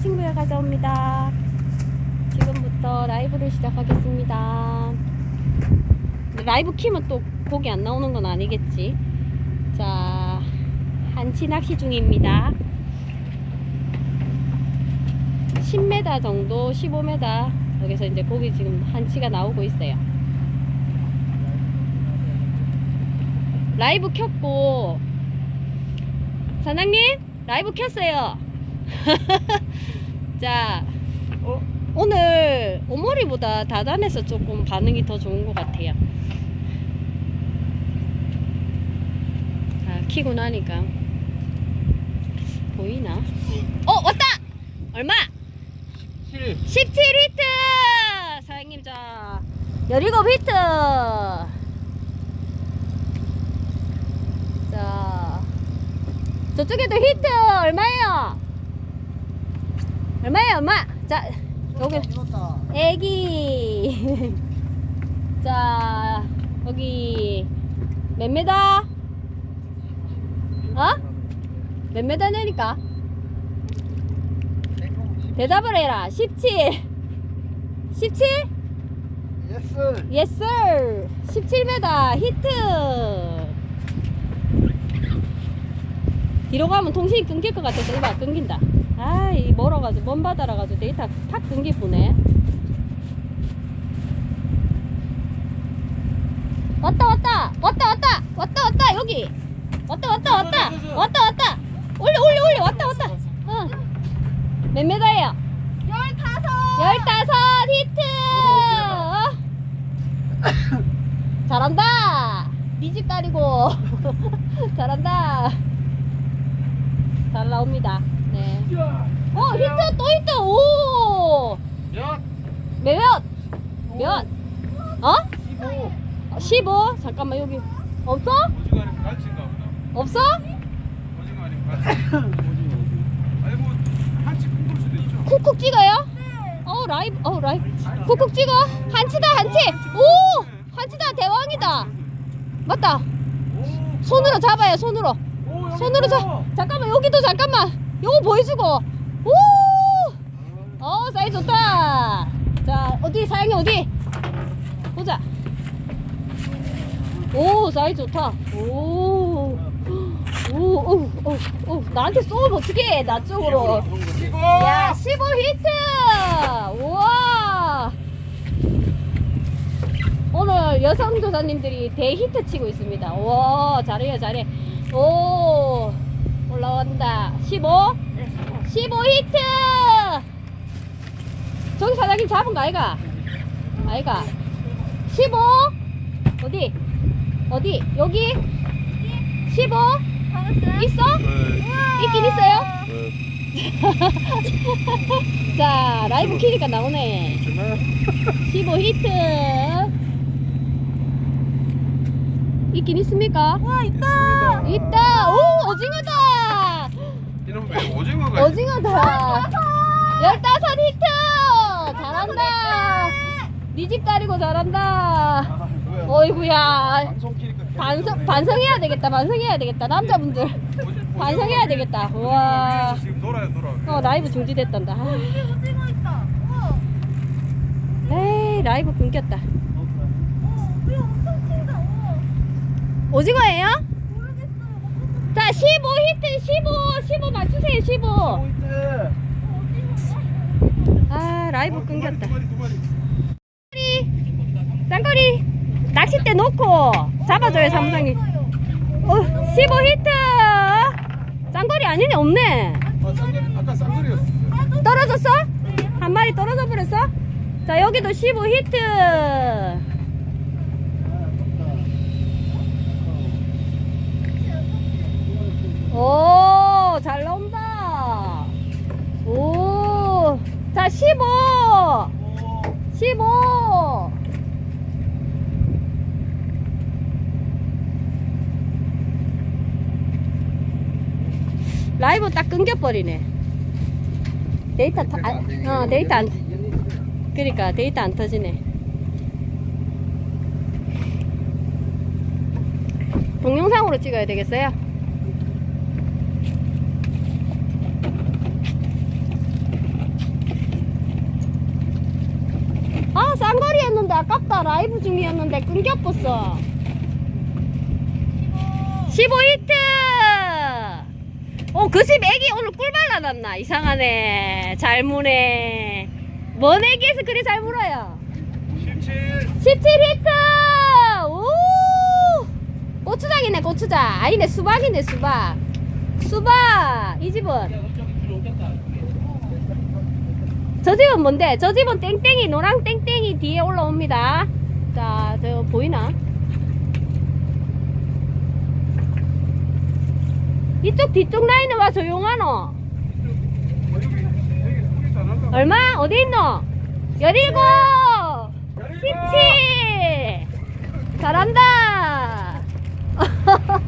친구가 가져옵니다. 지금부터 라이브를 시작하겠습니다. 라이브 키면 또 곡이 안 나오는 건 아니겠지. 자, 한치 낚시 중입니다. 10m 정도, 15m. 여기서 이제 고기 지금 한치가 나오고 있어요. 라이브 켰고, 사장님, 라이브 켰어요. 자, 어? 오늘 오머리보다 다단에서 조금 반응이 더 좋은 것 같아요. 자, 키고 나니까 보이나? 어, 왔다! 얼마? 7 17히트! 사장님, 자, 17히트! 자, 저쪽에도 히트! 얼마예요? 얼마예요, 얼마? 자, 여기. 애기. 자, 여기 몇 메다? 어? 몇 메다냐니까? 대답을 해라. 17. 17? 예스 sir. 17m 히트. 뒤로 가면 통신이 끊길 것 같아서 이봐 끊긴다. 아, 이 멀어가지고 먼 바다라 가지고 데이터 팍 끊기 보네. 왔다 왔다 왔다 왔다 왔다 왔다 여기 왔다 왔다 왔다 왔다 왔다 올려 올려 올려 왔다 왔다. 어. 몇 메다예요? 열다섯. 열다섯 히트! 어? 잘한다! 니집 딸이고. 잘한다. 잘 나옵니다. 네. 어, 히트! 또 히트! 오! 몇? 몇? 몇? 어? 15 15? 잠깐만, 여기. 없어? 갈치인가 보다. 없어? 오징어 아니면 갈치. 아니 뭐 한치 콩볼 수도 있죠. 쿡쿡 찍어요? 어, 라이브, 어, 라이브. 쿡쿡 찍어. 한치다, 한치! 오! 한치다, 대왕이다. 맞다. 손으로 잡아요, 손으로. 오, 손으로 잡. 잠깐만 여기도 잠깐만. 요거 보여주고. 오. 어 사이즈 좋다. 자 어디 사장님 어디? 보자. 오 사이즈 좋다. 오. 오, 오, 오, 오, 나한테 쏘면 어떡해, 나 쪽으로. 야, 15 히트! 우와! 오늘 여성 조사님들이 대히트 치고 있습니다. 와, 잘해요, 잘해. 오, 올라온다. 15? 15 히트! 저기 사장님 잡은 거 아이가? 아이가? 15? 어디? 어디? 여기? 15? 있어? 있긴 있어요? 자, 라이브 키니까 나오네. 15 히트. 있긴 있습니까? 와 있다. 있다. 오, 오징어다. 왜 오징어가? 오징어다. 15 히트. 잘한다. 니집 딸이고 잘한다. 어이구야. 방송 키니까 반성, 반성해야 되겠다. 반성해야 되겠다. 남자분들. 반성해야 되겠다. 우와. 위에서 지금 놀아요 놀아. 어, 라이브 중지됐단다. 아, 오징어 있다. 우와. 에이, 라이브 끊겼다. 어, 엄청. 우와. 오징어예요? 자, 15 히트, 15, 15 맞추세요, 15. 포인트 아, 라이브 끊겼다. 두 마리 두 마리. 쌍거리, 낚싯대 놓고 잡아줘요, 사무장님. 어, 15 히트. 쌍거리 아니네, 없네. 아 쌍거리 아까 쌍거리였어. 떨어졌어? 한 마리 떨어져 버렸어? 자, 여기도 15 히트. 버리네. 데이터 터, 아, 어, 데이터 안, 그러니까 데이터 안 터지네. 동영상으로 찍어야 되겠어요? 아, 쌍거리였는데 아깝다. 라이브 중이었는데 끊겼었어. 15히트! 어, 그 집 애기 오늘 꿀 발라놨나? 이상하네. 잘 무네. 뭔 애기에서 그리 잘 물어요? 17 17히트! 오! 고추장이네, 고추장. 아니네, 수박이네, 수박. 수박. 이 집은. 저 집은 뭔데? 저 집은 땡땡이, 노랑 땡땡이 뒤에 올라옵니다. 자, 저 보이나? 이쪽 뒤쪽 라인은 와 조용하노? 얼마? 어디 있노? 열일곱! 십칠! 잘한다!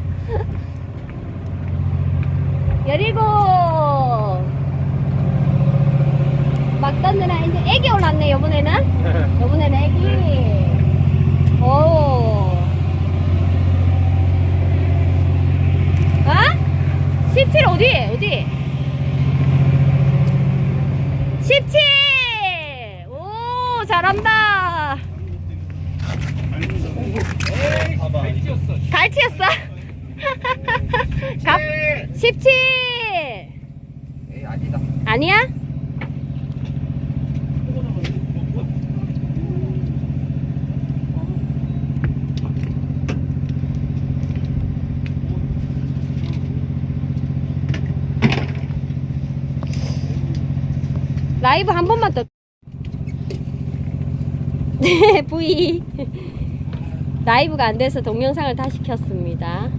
열일곱! 막 던드나 이제 애기 올랐네 요번에는 요번에는 애기 오 어? 17 어디? 어디? 17! 오, 잘한다. 봐봐. 갈치였어? 갑, 17! 에이, 아니다. 아니야? 라이브 한 번만 더. 네, V. 라이브가 안 돼서 동영상을 다시 켰습니다.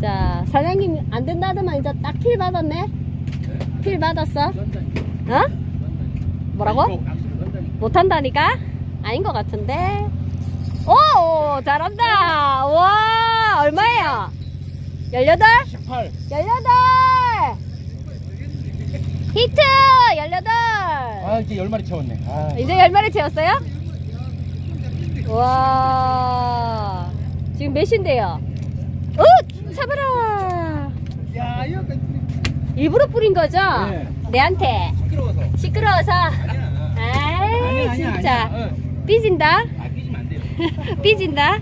자, 사장님 안 된다더만 이제 딱킬 받았네? 킬 받았어? 어? 뭐라고? 못한다니까? 아닌 것 같은데? 오! 잘한다! 와! 얼마예요? 18? 18. 18! 히트! 18! 아, 이제 열 마리 채웠네. 아, 이제 10마리 채웠어요? 와 지금 몇인데요? 어! 잡아라! 야, 이거 일부러 뿌린 거죠? 네. 내한테 시끄러워서. 시끄러워서 아니야. 아이 아니야, 진짜 아니야. 어. 삐진다 아, 삐지면 안 돼요. 삐진다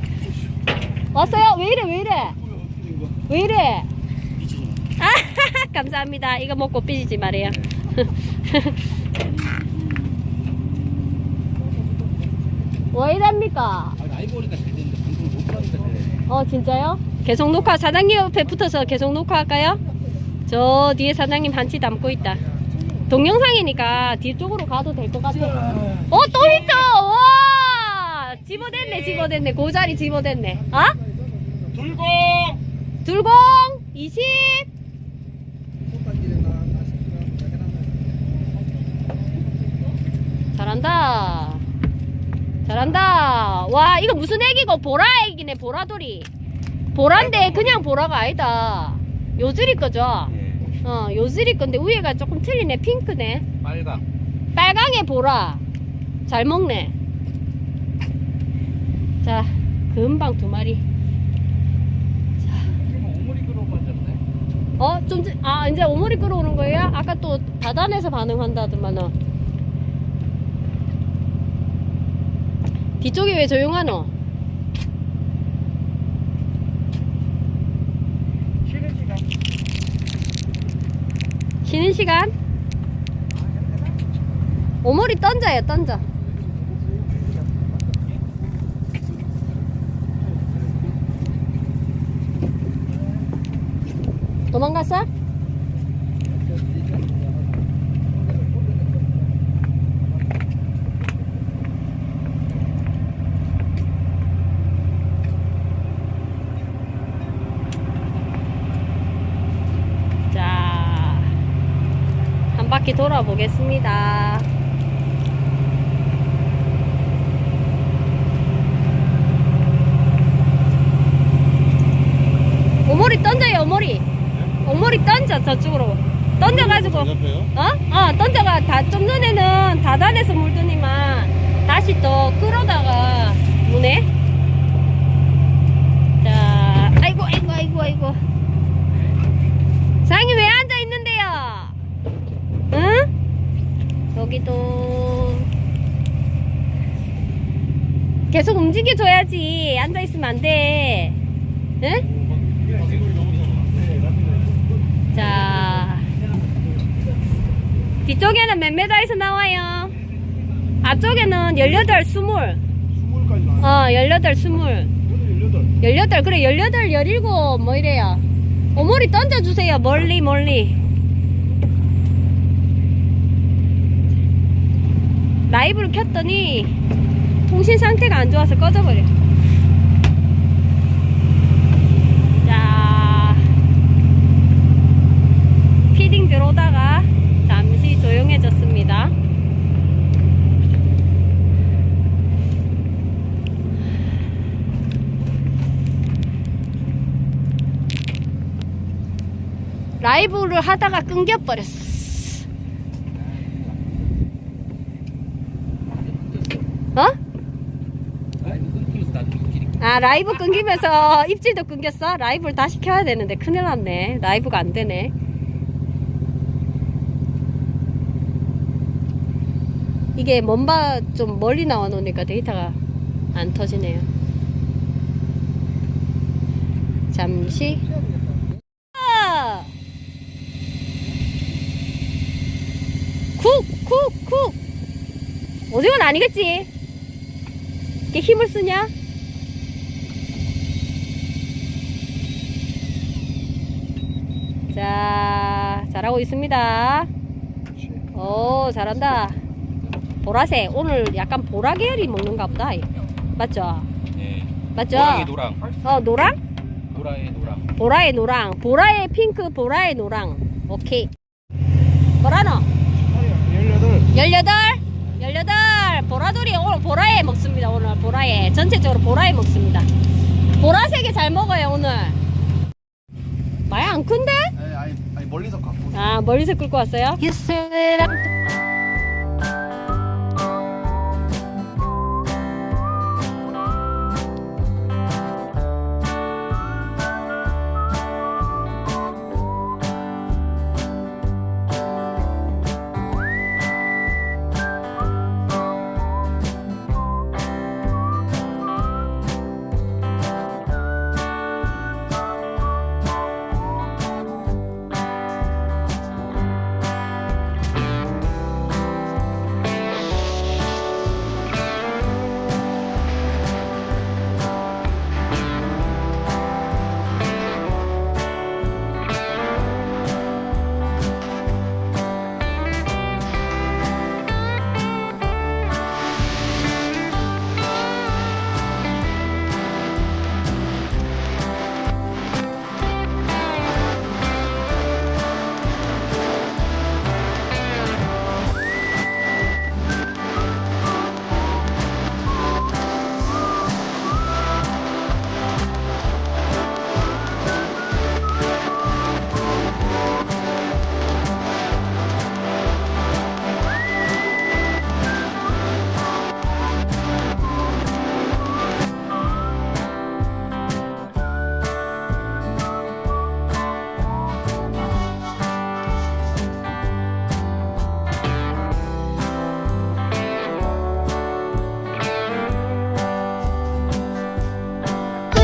왔어요? 왜 이래 왜 이래 왜 이래 아 감사합니다. 이거 먹고 삐지지 말아요. 왜 이랍니까? 아, 라이브 오니까 잘 되는데 방송을 못잘 되네. 어 진짜요? 계속 녹화 사장님 옆에 붙어서 계속 녹화할까요? 저 뒤에 사장님 한치 담고 있다. 동영상이니까 뒤쪽으로 가도 될 것 같아. 어또 히트! 와! 집어댔네 집어댔네. 그 자리 집어댔네. 어? 둘고 둘공! 20 잘한다 잘한다 와 이거 무슨 애기고 보라 애기네 보라돌이 보라인데 그냥 보라가 아니다 요즈리 거죠 예. 어 요즈리 건데 위에가 조금 틀리네 핑크네 빨강. 빨강에 보라 잘 먹네 자 금방 두 마리. 어? 좀, 전- 아, 이제 오모리 끌어오는 거예요? 아까 또 다단에서 반응한다더만은. 뒤쪽이 왜 조용하노? 쉬는 시간. 쉬는 시간? 오모리 던져요, 던져. 도망갔어? 자, 한 바퀴 돌아보겠습니다. 오모리 던져요, 오모리. 오모리 던져, 저쪽으로. 던져가지고. 어? 어, 던져가. 다, 좀 전에는 다단에서 물더니만 다시 또 끌어다가 무네. 자, 아이고, 아이고, 아이고, 아이고. 사장님 왜 여기도 계속 움직여줘야지. 앉아있으면 안 돼. 응? 자. 뒤쪽에는 몇 메다에서 나와요? 앞쪽에는 18, 20. 20까지 나와. 어, 18, 20. 18. 18, 그래, 18, 17, 뭐 이래요. 오모리 던져주세요. 멀리, 멀리. 라이브를 켰더니 통신 상태가 안 좋아서 꺼져버려. 자, 피딩 들어오다가 잠시 조용해졌습니다. 라이브를 하다가 끊겨버렸어. 어? 라이브 끊기면서 나도 입질이 아 라이브 끊기면서 입질도 끊겼어? 라이브를 다시 켜야 되는데 큰일 났네 라이브가 안 되네 이게 먼바 좀 멀리 나와 놓으니까 데이터가 안 터지네요 잠시 아! 쿡! 쿡! 쿡! 오징어는 아니겠지? 이게 힘을 쓰냐? 자, 잘하고 있습니다. 오, 잘한다. 보라색. 오늘 약간 보라 계열이 먹는가 보다. 맞죠? 네 맞죠? 노랑이 노랑 어, 노랑? 노랑의 노랑 보라의 노랑. 보라의 핑크, 보라의 노랑. 오케이. 뭐라노? 18. 18? 18! 보라돌이 오늘 보라에 먹습니다. 오늘 보라에. 전체적으로 보라에 먹습니다. 보라색이 잘 먹어요, 오늘. 많이 안 큰데? 아니, 아니, 아니 멀리서 갖고. 아, 멀리서 끌고 왔어요?